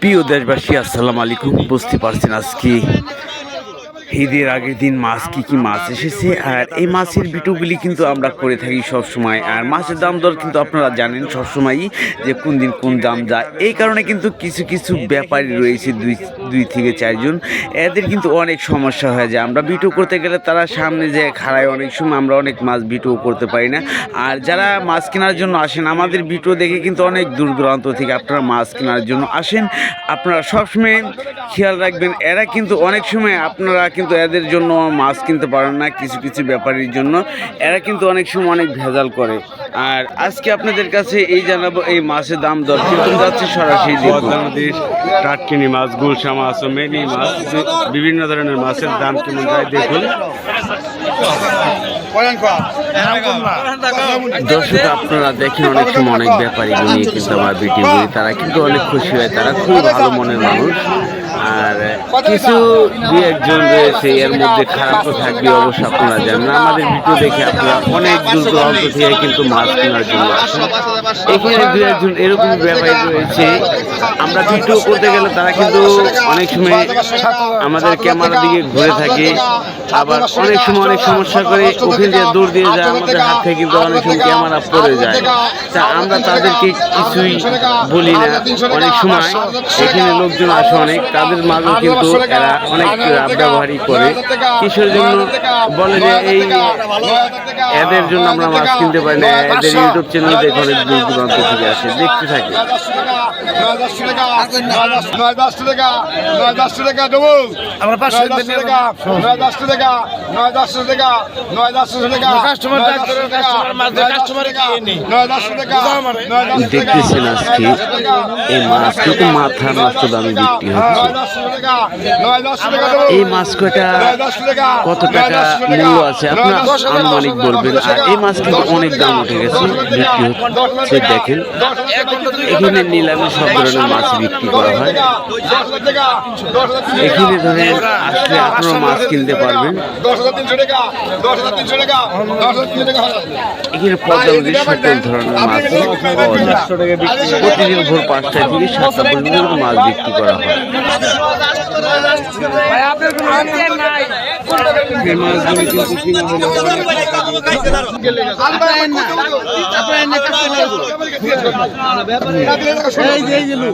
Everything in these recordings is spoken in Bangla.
প্রিয় দেশবাসী আসসালামু আলাইকুম। বুঝতে পারছেন আজকে ঈদের আগের দিন মাছ কি কি মাছ এসেছে? আর এই মাছের ভিডিওগুলি কিন্তু আমরা করে থাকি সব সময় আর মাছের দাম দর কিন্তু আপনারা জানেন সব সময়ই যে কোন দিন কোন দাম যায়। এই কারণে কিন্তু কিছু কিছু ব্যাপারী রয়েছে দুই দুই থেকে চারজন। এদের কিন্তু অনেক সমস্যা হয়ে যায়। আমরা ভিডিও করতে গেলে তারা সামনে যে খাড়ায় অনেক সময় আমরা অনেক মাছ ভিডিও করতে পারি না। আর যারা মাছ কেনার জন্য আসেন, আমাদের ভিডিও দেখে কিন্তু অনেক দূর দূরান্ত থেকে আপনারা মাছ কেনার জন্য আসেন। আপনারা সবসময় খেয়াল রাখবেন, এরা কিন্তু অনেক সময় আপনারা কিন্তু এদের জন্য মাছ কিনতে পারেন না কিছু কিছু ব্যাপারীর জন্য। এরা কিন্তু অনেক সময় অনেক ভেজাল করে। আর আজকে আপনাদের কাছে এই জানাব এই মাছের দাম দর। কিন্তু যাচ্ছে সরাসরি টাটকিনি মাছ গুলশা মাছ ও মেনি মাছ বিভিন্ন ধরনের মাছের দাম কেমন যায় দেখুন। দর্শক, আপনারা দেখেন অনেক সময় অনেক ব্যাপারী নিয়ে কিন্তু আমার ভিডিও তারা কিন্তু অনেক খুশি হয়, তারা খুব ভালো মনের মানুষ। আর কিছু দু একজন রয়েছে, এর মধ্যে খারাপ তো থাকবে অবশ্য আপনারা জানেন আমাদের ভিডিও দেখে আপনারা অনেক দূর দূরান্ত থেকে কিন্তু মাছ কেনার জন্য আসেন। এখানে দু একজন এরকম ব্যাপারী রয়েছে। আমরা ভিডিও করতে গেলে তারা কিন্তু অনেক সময় আমাদের ক্যামেরার দিকে ঘুরে থাকে। আবার অনেক সময় অনেক সমস্যা করে ওখান দিয়ে দূর দিয়ে যায়। আমাদের হাত থেকে কিন্তু অনেক সময় ক্যামেরা পড়ে যায় তা আমরা তাদেরকে কিছুই বলি না অনেক সময় এখানে লোকজন আসে অনেক তাদের মাঝেও কিন্তু এরা অনেক ব্যবহারই করে কিসের জন্য বলে যে এই এদের জন্য আমরা মাছ কিনতে পারি না এদের ইউটিউব চ্যানেল দেখে অনেক দূর দূরান্ত থেকে আসে দেখতে থাকি আমরা পাঁচশো টাকা নয় দশশো টাকা নয় দশশো টাকা নয় দশশো টাকা কাস্টমার কাস্টমার কাস্টমার টাকা দেখতেছেন আজকে এই মাছ কিন্তু মাথা নষ্ট দামে বিক্রি হচ্ছে এই মাছ কয়টা কত টাকা মূল্য আছে আপনারা আনুমানিক বলবেন আর এই মাছ কিন্তু অনেক দাম উঠে গেছে বিক্রি হচ্ছে দেখেন এখানে নিলামে সব ধরনের মাছ বিক্রি করা হয় এখানে ধরেন আসলে আপনারা মাছ কিনতে পারবেন দশ হাজার তিনশো টাকা দশ হাজার তিনশো টাকা দশ এখানে পদ্মা নদীর সকল ধরনের মাছ পাওয়া যায় প্রতিদিন ভোর পাঁচটা থেকে সাতটা পর্যন্ত মাছ বিক্রি করা হয়। মাছগুলি কিন্তু কিনা হলো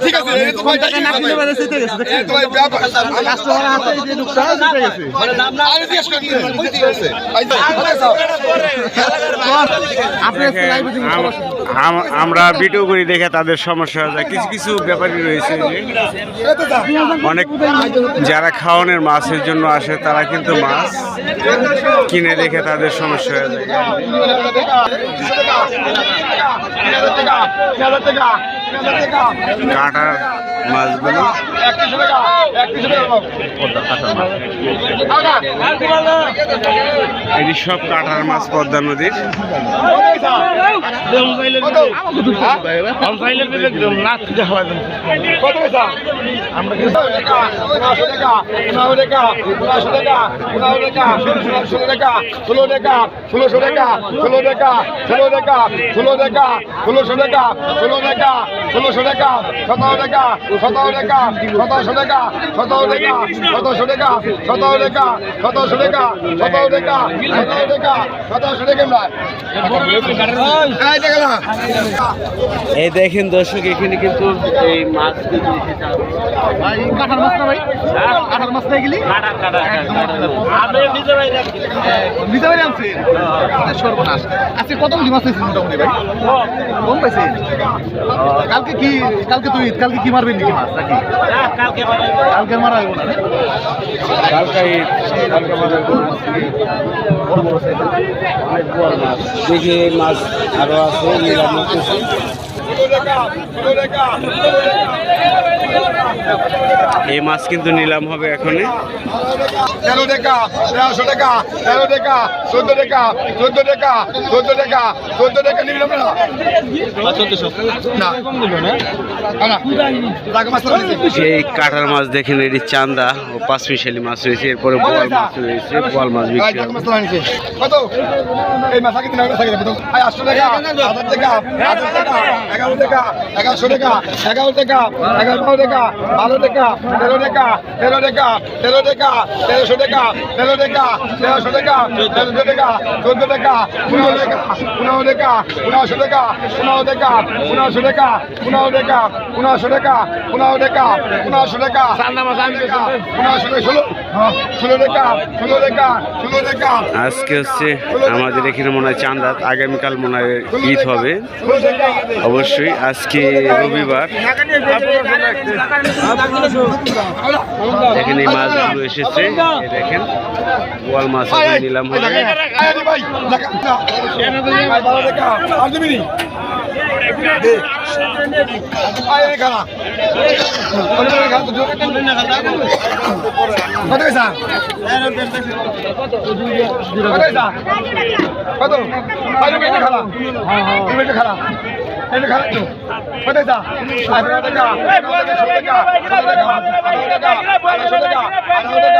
ঠিক আছে এই তো ভাই না দিলে মানে সেটা গেছে এই তো ভাই ব্যাপার কাস্টমার হাতে যে লোকটা সেটা গেছে মানে নাম না আরে জিজ্ঞেস করি ঠিক আছে এই তো আম- আম- আমরা ভিডিও করি দেখে তাদের সমস্যা হয়ে যায় কিছু কিছু ব্যাপারই রয়েছে অনেক যারা খাওয়ানোর মাছের জন্য আসে তারা কিন্তু মাছ কিনে দেখে তাদের সমস্যা হয়ে যায় কাটার মাছগুলো এটি সব কাটার মাছ পদ্মা নদীর ষোলো টাকা ষোলো টাকা ষোলোশো টাকা ষোলো টাকা ষোলো টাকা ষোলো টাকা ষোলোশো টাকা ষোলো টাকা ষোলোশো টাকা সতেরো টাকা সতেরো টাকা সতেরোশো টাকা সতেরো টাকা সতেরোশো টাকা সতেরো টাকা সতেরোশো টাকা সতেরো টাকা সতেরো টাকা সতেরোশো টাকা এই দেখেন দর্শক এখানে কিন্তু এই মাছ কিন্তু মাছ না ভাই? কাঠার মাছ না গেলি? নিতে পারি আনছি সর্বনাশ। আজকে কত মাছ মোটামুটি ভাই? কম পাইছি? কালকে কি কালকে তুই কালকে কি মারবি নাকি মাছ নাকি? কালকে কালকে মারা হইব না কালকা বাজার দেখি মাছ আরও আছে নিলাম। এই মাছ কিন্তু নিলাম হবে এখনই। তেরো টাকা তেরোশো টাকা তেরো টাকা চোদ্দ টাকা চোদ্দ টাকা চোদ্দ টাকা চোদ্দ টাকা নিবি না। না মাছ এই কাটার মাছ দেখেন এটি চান্দা ও পাঁচ মিশালি মাছ রয়েছে এরপরে বোয়াল মাছ রয়েছে বোয়াল মাছ বিক্রি কত? এই মাছ আগে আটশো টাকা হাজার টাকা হাজার টাকা বারো টাকা এগারোশো টাকা এগারো টাকা এগারো টাকা বারো টাকা তেরো টাকা তেরো টাকা তেরো টাকা তেরোশো টাকা তেরো টাকা তেরোশো টাকা তেরোশো টাকা চোদ্দ টাকা পনেরো টাকা পনেরো টাকা পনেরোশো টাকা পনেরো টাকা পনেরোশো টাকা পনেরো টাকা পনেরোশো টাকা পনেরো টাকা পনেরোশো টাকা পনেরোশো ষোলো টাকা আজকে হচ্ছে আমাদের এখানে মনে হয় চাঁদ রাত আগামীকাল মনে হয় ঈদ হবে। অবশ্যই আজকে রবিবার। এখানে এই মাছগুলো এসেছে দেখেন গোয়াল মাছ নিলাম হবে আর কত পয়সা কত পয়সা কত কত মিনিট খেলা হ্যাঁ হ্যাঁ কত পয়সা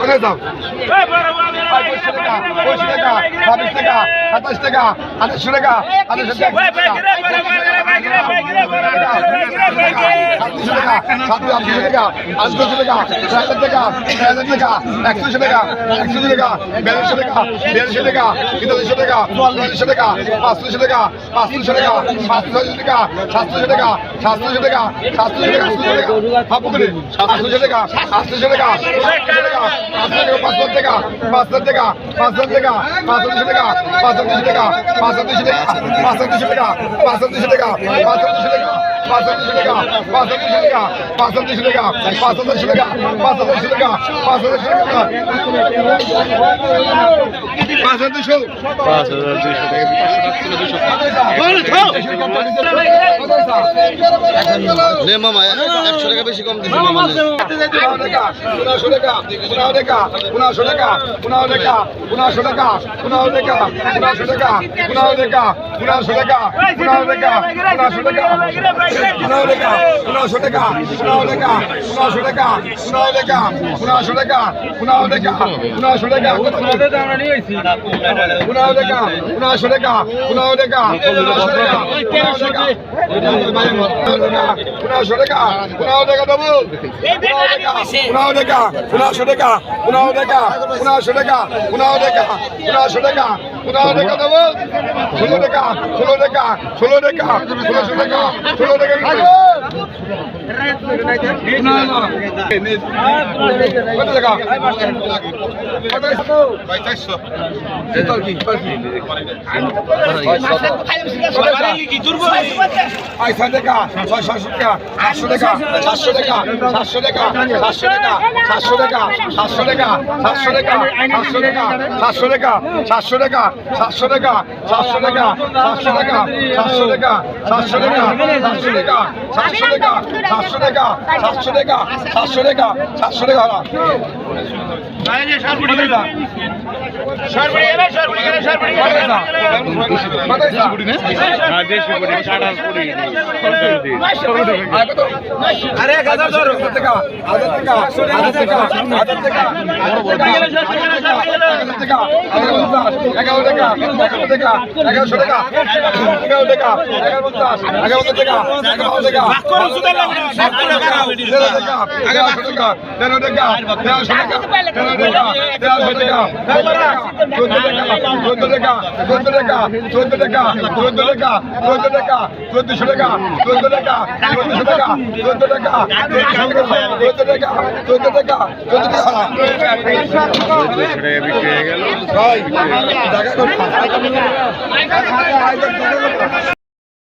কোথায় দাও পঁচিশ টাকা ছাব্বিশ টাকা সাতাশ টাকা আঠাশশো টাকা আঠাশশো টাকা সাতশো টাকা সাতশো আটশো টাকা আটশো টাকা হাজার টাকা হাজার টাকা একশো টাকা একশো টাকা বিয়াল্লিশশো টাকা বিয়াল্লিশশো টাকা তেতাল্লিশশো টাকা চুয়াল্লিশশো টাকা পাঁচশো টাকা পাঁচশো টাকা পাঁচশো টাকা সাতশো টাকা সাতশো টাকা সাতশো টাকা সাতশো হাফ করে আটশো টাকা আটশো টাকা আটশো টাকা আটশো টাকা পাঁচশো টাকা পাঁচশো টাকা পাঁচশো টাকা পাঁচশো টাকা পাঁচশো টাকা পাঁচশো টাকা পাঁচশো টাকা পাঁচশো টাকা পাঁচশো টাকা পাঁচশো টাকা পাঁচশো টাকা পাঁচশো টাকা পাঁচশো টাকা পাঁচশো টাকা পাঁচশো টাকা পাঁচশো টাকা পাঁচ হাজার টাকা নে মামা একশো টাকা বেশি কম দিচ্ছি মামা পনেরোশো টাকা পনেরো টাকা পনেরোশো টাকা পনেরো টাকা পনেরোশো টাকা পনেরো টাকা পনেরোশো টাকা পনেরো টাকা পনেরোশো টাকা পনেরো টাকা পনেরো টাকা পনেরোশো টাকা পনেরো টাকা পনেরোশো টাকা পনেরোশো টাকা পনেরোশো টাকা পনেরো টাকা দেবো পনেরো টাকা পনেরোশো টাকা পনেরো টাকা পনেরোশো টাকা পনেরো টাকা পনেরোশো টাকা পনেরো টাকা দেবো। ষোলো টাকা ষোলো টাকা ষোলো টাকা ষোলোশো টাকা ষোলো টাকা। ছয়শো টাকা সাতশো টাকা সাতশো টাকা সাতশো টাকা সাতশো টাকা সাতশো টাকা সাতশো টাকা সাতশো টাকা সাতশো টাকা সাতশো টাকা সাতশো টাকা সাতশো টাকা সাতশো টাকা সাতশো টাকা সাতশো টাকা সাতশো টাকা সাতশো টাকা সাতশো টাকা সাতশো টাকা সাতশো টাকা সাতশো টাকা হ্যাঁ আরে হাজার টাকা হাজার টাকা হাজার টাকা হাজার টাকা এগারো টাকা এগারো টাকা এগারোশো টাকা এগারো টাকা এগারো পঞ্চাশ এগারো টাকা এগারো টাকা তেরো টাকা এগারোশো টাকা তেরো টাকা তেরোশো টাকা তেরো টাকা তেরোশো টাকা চোদ্দ টাকা চোদ্দ টাকা চোদ্দ টাকা চোদ্দ টাকা চোদ্দ টাকা চোদ্দশো টাকা চোদ্দ টাকা চোদ্দশো টাকা চোদ্দ টাকা চোদ্দ টাকা চোদ্দ টাকা চোদ্দ টাকা দুশো টাকা হয়ে গেল।